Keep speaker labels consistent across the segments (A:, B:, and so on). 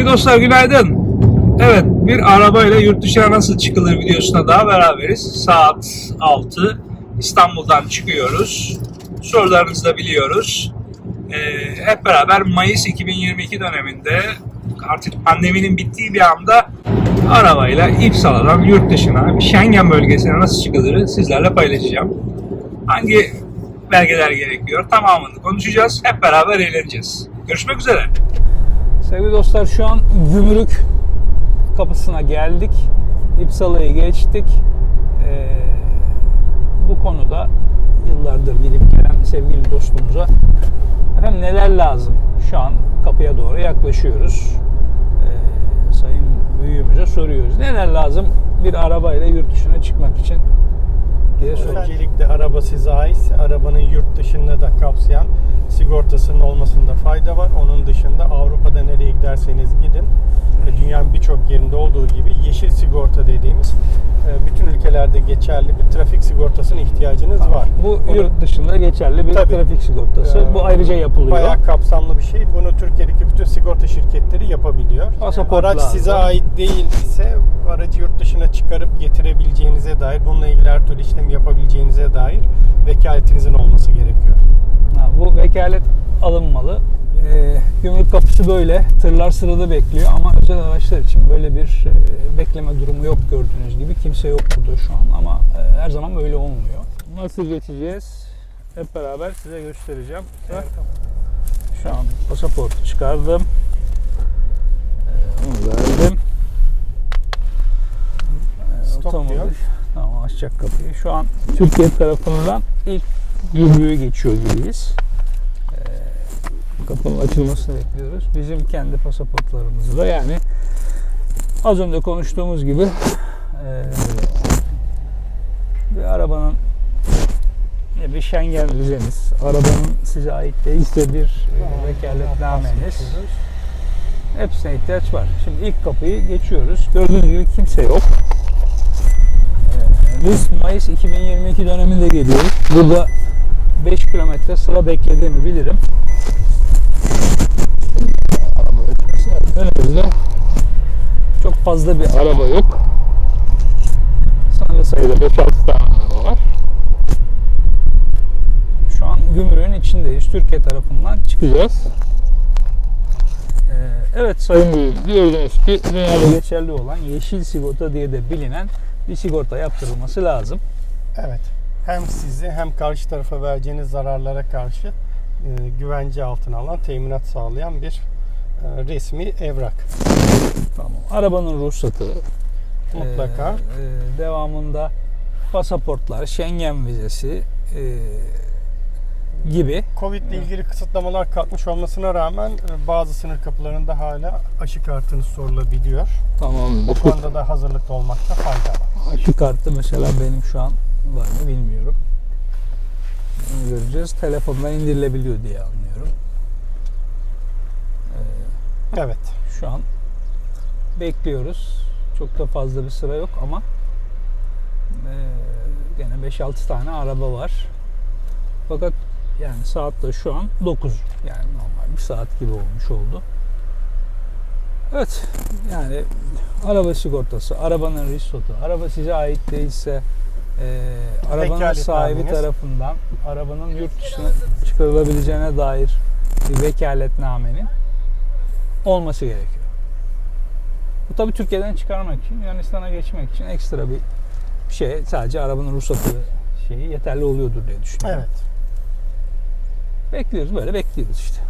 A: Sevgili dostlar günaydın. Evet bir arabayla yurt dışına nasıl çıkılır videosuna daha beraberiz. Saat 6 İstanbul'dan çıkıyoruz. Sorularınızı da biliyoruz. Ee, hep beraber Mayıs 2022 döneminde artık pandeminin bittiği bir anda arabayla İpsala'dan yurt dışına Schengen bölgesine nasıl çıkılır sizlerle paylaşacağım. Hangi belgeler gerekiyor tamamını konuşacağız. Hep beraber eğleneceğiz. Görüşmek üzere. Sevgili dostlar şu an gümrük kapısına geldik. İpsala'yı geçtik. Ee, bu konuda yıllardır gidip gelen sevgili dostumuza efendim neler lazım? Şu an kapıya doğru yaklaşıyoruz. Ee, sayın büyüğümüze soruyoruz. Neler lazım bir arabayla yurt dışına çıkmak için diye soruyoruz.
B: Öncelikle araba size ait. Arabanın yurt dışında da kapsayan sigortasının olmasında fayda var. Onun dışında Avrupa'da nereye giderseniz gidin dünyanın birçok yerinde olduğu gibi yeşil sigorta dediğimiz e, bütün ülkelerde geçerli bir trafik sigortasına ihtiyacınız var.
A: Bu
B: Onu-
A: yurt dışında geçerli bir
B: Tabii.
A: trafik sigortası.
B: Ee,
A: bu ayrıca yapılıyor.
B: Bayağı kapsamlı bir şey. Bunu Türkiye'deki bütün sigorta şirketleri yapabiliyor.
A: Pasaport
B: Araç size ait değil ise aracı yurt dışına çıkarıp getirebileceğinize dair, bununla ilgili her türlü işlemi yapabileceğinize dair vekaletinizin olması gerekiyor.
A: Ha, bu vekalet alınmalı. Ee, gümrük kapısı böyle. Tırlar sırada bekliyor ama özel araçlar için böyle bir e, bekleme durumu yok gördüğünüz gibi. Kimse yok burada şu an ama e, her zaman böyle olmuyor. Nasıl geçeceğiz? Hep beraber size göstereceğim. Şu an pasaportu çıkardım. Ee, Onu verdim. Ee,
B: Stop
A: otomobil-
B: diyor.
A: Tamam açacak kapıyı. Şu an Türkiye tarafından ilk gümrüğe geçiyor gibiyiz. Ee, kapının açılmasını bekliyoruz. Bizim kendi pasaportlarımızı da yani az önce konuştuğumuz gibi ee, bir arabanın bir Schengen vizeniz, arabanın size ait değilse bir e, vekaletnameniz hepsine ihtiyaç var. Şimdi ilk kapıyı geçiyoruz. Gördüğünüz gibi kimse yok. Mayıs 2022 döneminde geliyoruz. Burada 5 kilometre sıra beklediğimi bilirim. Araba ötmesi. Önümüzde çok fazla bir araba yok. Sınırlı sayıda 5-6 tane araba var. Şu an gümrüğün içindeyiz. Türkiye tarafından çıkacağız. Ee, evet Sayın Büyük, gördüğünüz ki dünyada geçerli olan yeşil sigorta diye de bilinen bir sigorta yaptırılması lazım.
B: Evet. Hem sizi hem karşı tarafa vereceğiniz zararlara karşı e, güvence altına alan, teminat sağlayan bir e, resmi evrak.
A: Tamam. Arabanın ruhsatı,
B: Mutlaka.
A: e, e, devamında pasaportlar, Schengen vizesi e, gibi.
B: Covid ile ilgili kısıtlamalar kalkmış olmasına rağmen e, bazı sınır kapılarında hala aşı kartınız sorulabiliyor.
A: Tamam.
B: Bu konuda da hazırlıklı olmakta fayda var.
A: Aşı kartı mesela benim şu an var mı bilmiyorum. Bunu göreceğiz. Telefondan indirilebiliyor diye anlıyorum. Ee,
B: Evet.
A: Şu an bekliyoruz. Çok da fazla bir sıra yok ama eee, gene 5-6 tane araba var. Fakat yani saat de şu an 9. Yani normal bir saat gibi olmuş oldu. Evet yani araba sigortası, arabanın riskotu, araba size ait değilse eee, arabanın
B: Vekaletnameniz.
A: sahibi tarafından arabanın yurt dışına çıkarılabileceğine dair bir vekaletnamenin olması gerekiyor. Bu tabii Türkiye'den çıkarmak için, Yunanistan'a geçmek için ekstra bir şey. Sadece arabanın ruhsatı şeyi yeterli oluyordur diye düşünüyorum.
B: Evet.
A: Bekliyoruz, böyle bekliyoruz işte.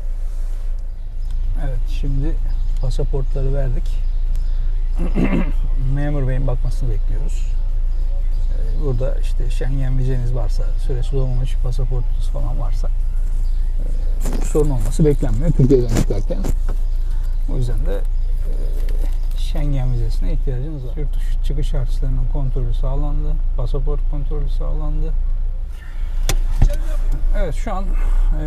A: Evet, şimdi pasaportları verdik. Memur beyin bakmasını bekliyoruz. Ee, Burada işte Schengen vizeniz varsa, süresi dolmamış pasaportunuz falan varsa e, sorun olması beklenmiyor Türkiye'den çıkarken. O yüzden de e, Schengen vizesine ihtiyacınız var. Yurt dışı çıkış harçlarının kontrolü sağlandı. Pasaport kontrolü sağlandı. Evet şu an e,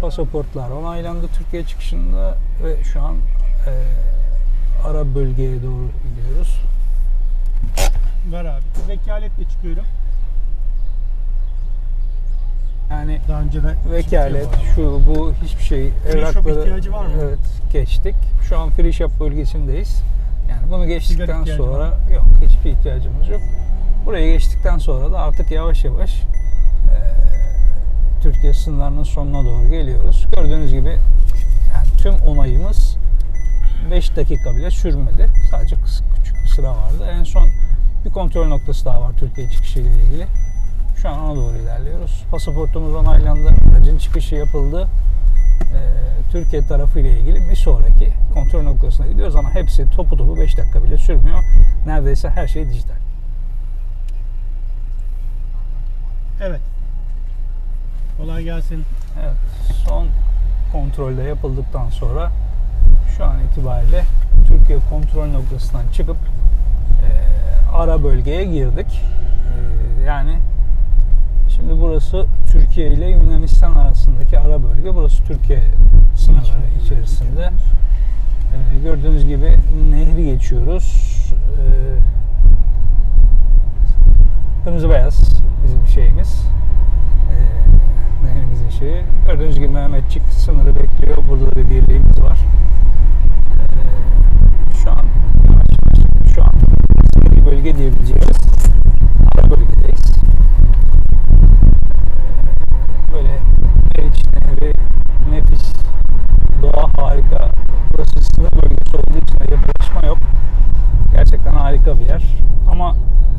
A: pasaportlar onaylandı Türkiye çıkışında ve şu an e, ara bölgeye doğru gidiyoruz.
B: Ver abi. Vekaletle çıkıyorum. Yani daha önceden
A: Vekalet, şu bu hiçbir şey
B: Free
A: evrakları
B: ihtiyacı var mı?
A: Evet, geçtik. Şu an free shop bölgesindeyiz. Yani bunu geçtikten sonra
B: var
A: yok hiçbir ihtiyacımız yok. Burayı geçtikten sonra da artık yavaş yavaş eee, Türkiye sınırlarının sonuna doğru geliyoruz. Gördüğünüz gibi yani tüm onayımız 5 dakika bile sürmedi. Sadece küçük bir sıra vardı. En son bir kontrol noktası daha var Türkiye çıkışı ile ilgili. Şu an ona doğru ilerliyoruz. Pasaportumuz onaylandı. Aracın çıkışı yapıldı. Ee, Türkiye tarafı ile ilgili bir sonraki kontrol noktasına gidiyoruz ama hepsi topu topu 5 dakika bile sürmüyor. Neredeyse her şey dijital.
B: Evet. Kolay gelsin.
A: Evet, son kontrolde yapıldıktan sonra şu an itibariyle Türkiye kontrol noktasından çıkıp e, ara bölgeye girdik. E, yani şimdi burası Türkiye ile Yunanistan arasındaki ara bölge. Burası Türkiye sınırları içerisinde. E, gördüğünüz gibi nehri geçiyoruz. E, kırmızı beyaz bizim şeyimiz. E, nehrimizin şeyi. Gördüğünüz gibi Mehmetçik sınırı bekliyor. Burada da bir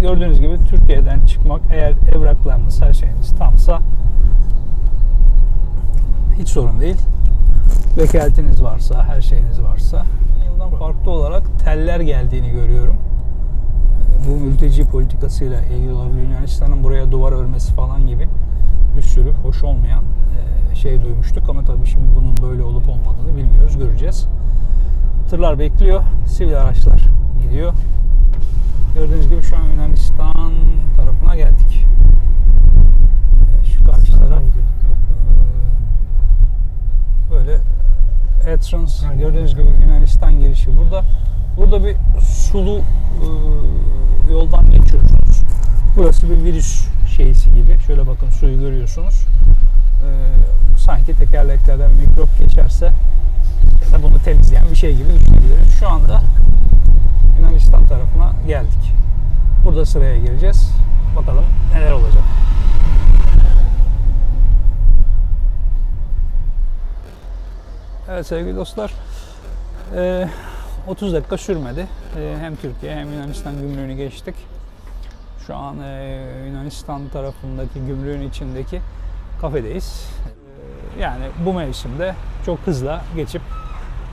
A: gördüğünüz gibi Türkiye'den çıkmak eğer evraklarınız her şeyiniz tamsa hiç sorun değil. Vekaletiniz varsa, her şeyiniz varsa. Yıldan farklı olarak teller geldiğini görüyorum. Bu mülteci politikasıyla ilgili olabilir. Yunanistan'ın buraya duvar örmesi falan gibi bir sürü hoş olmayan e, şey duymuştuk ama tabii şimdi bunun böyle olup olmadığını bilmiyoruz, göreceğiz. Tırlar bekliyor, sivil araçlar gidiyor. Gördüğünüz gibi şu an Yunanistan tarafına geldik. Ee, Şu karşı taraf ee, böyle
B: Aynen.
A: gördüğünüz gibi Yunanistan girişi burada. Burada bir sulu e, yoldan geçiyorsunuz. Burası bir virüs şeysi gibi. Şöyle bakın suyu görüyorsunuz. Ee, sanki tekerleklerden mikrop geçerse ya bunu temizleyen bir şey gibi düşünebiliriz. Şu anda Yunanistan tarafına geldik. Burada sıraya gireceğiz. Bakalım neler olacak. Evet sevgili dostlar. eee, 30 dakika sürmedi. Eee, hem Türkiye hem Yunanistan gümrüğünü geçtik. Şu an eee, Yunanistan tarafındaki gümrüğün içindeki kafedeyiz. Yani bu mevsimde çok hızla geçip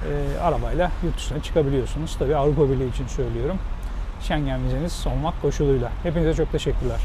A: eee, arabayla yurt dışına çıkabiliyorsunuz. Tabii Avrupa Birliği için söylüyorum. Schengen vizeniz olmak koşuluyla. Hepinize çok teşekkürler.